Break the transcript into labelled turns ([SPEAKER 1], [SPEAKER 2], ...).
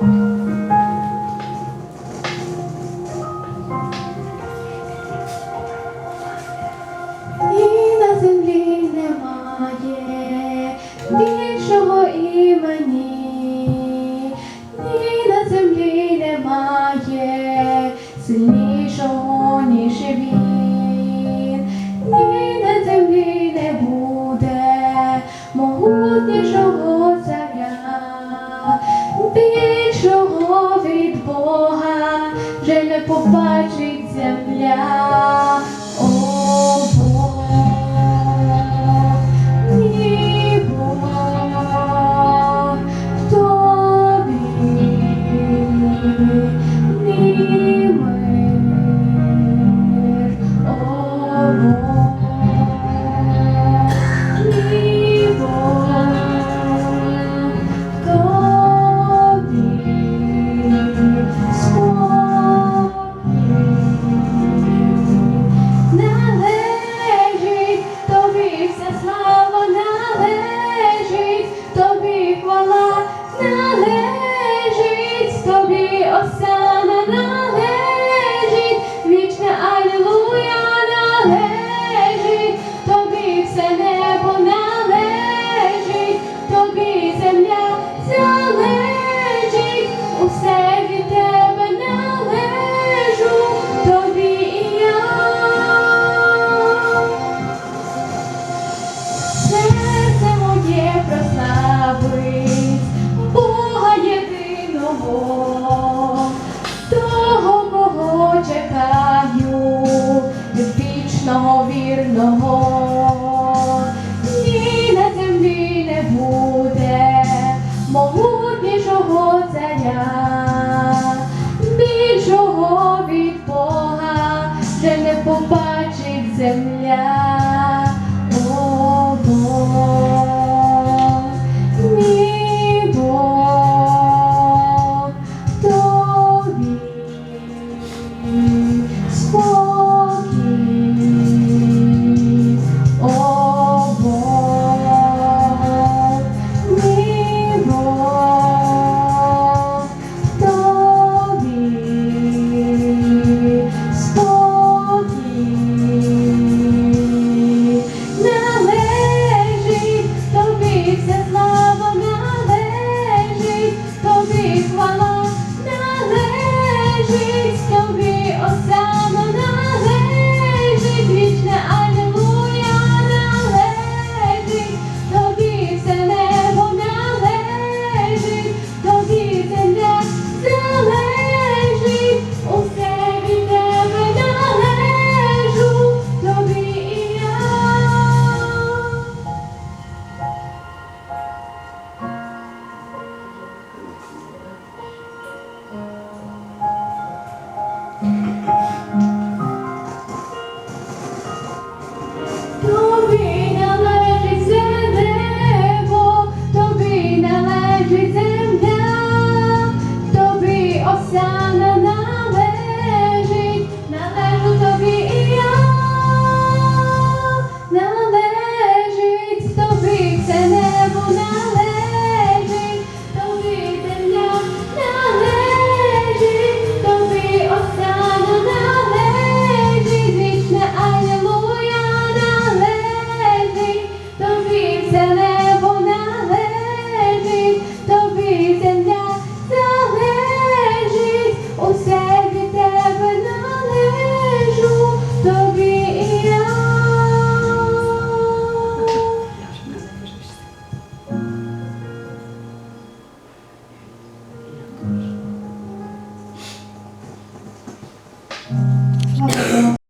[SPEAKER 1] Thank you. Вже не побачить земля. вічного вірного.